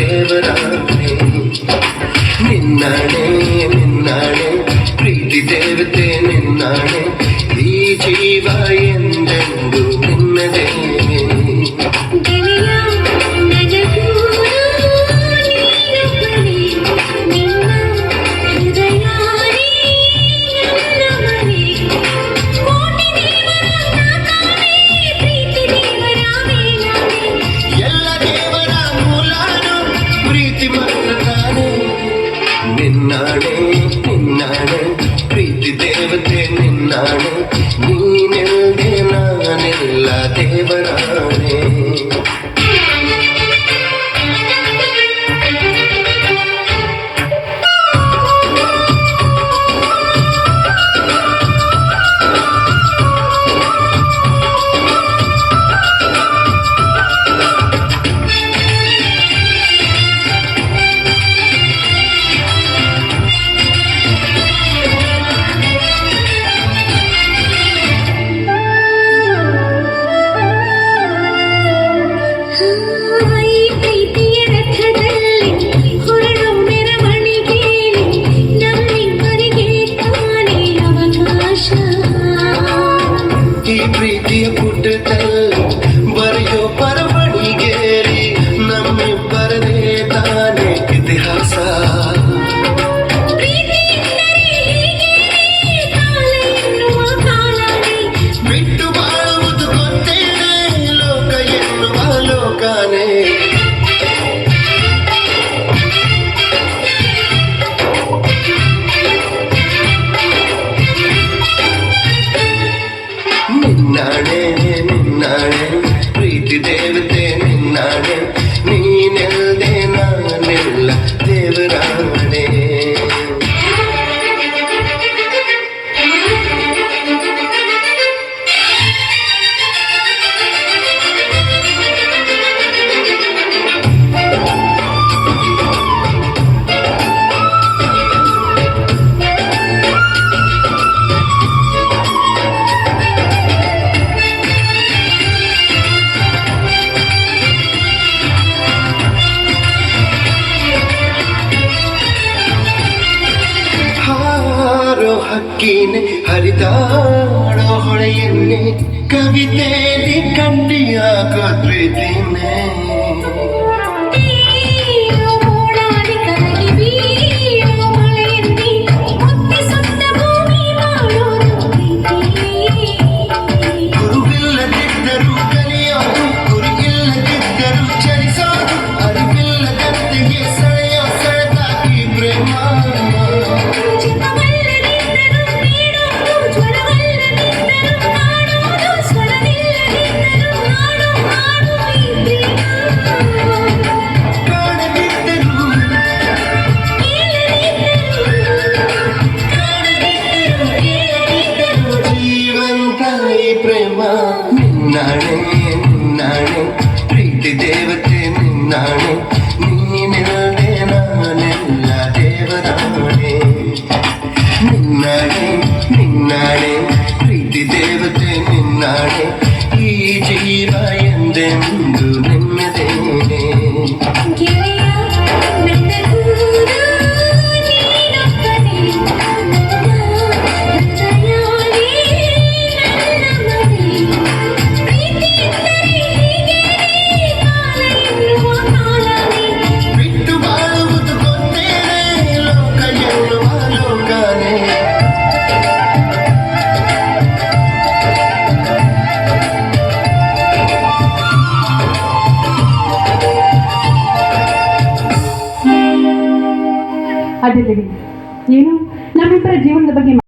ದೇವರಾಣೆ ನಿನ್ನಾಣೆ ನಿನ್ನಾಣೆ ಪ್ರೀತಿ ದೇವತೆ ನಿನ್ನಾಣೆ ಈ ಜೀವ ನಿನ್ನಡೆ ನಿನ್ನಡೆ ಪ್ರೀತಿ ದೇವತೆ ನಿನ್ನಡೆ ನೀನೆಲ್ಲದೆ ನಾನೆಲ್ಲ ದೇವರ ಹಾಕಿನೆ ಹರಿದಾಡೋ ಹೊಳೆಯನ್ನೇ ಕವಿತೆಯಲ್ಲಿ ಕಂಡಿಯಾಗ ಪ್ರೀತಿನೇ ನಿನ್ನಾಣೆ ನಿನ್ನಾಣೆ ಪ್ರೀತಿ ದೇವತೆ ನಿನ್ನಾಣೆ ಸಾಧ್ಯತೆಗಳಿವೆ ಏನು ನಮ್ಮಿಬ್ಬರ ಜೀವನದ ಬಗ್ಗೆ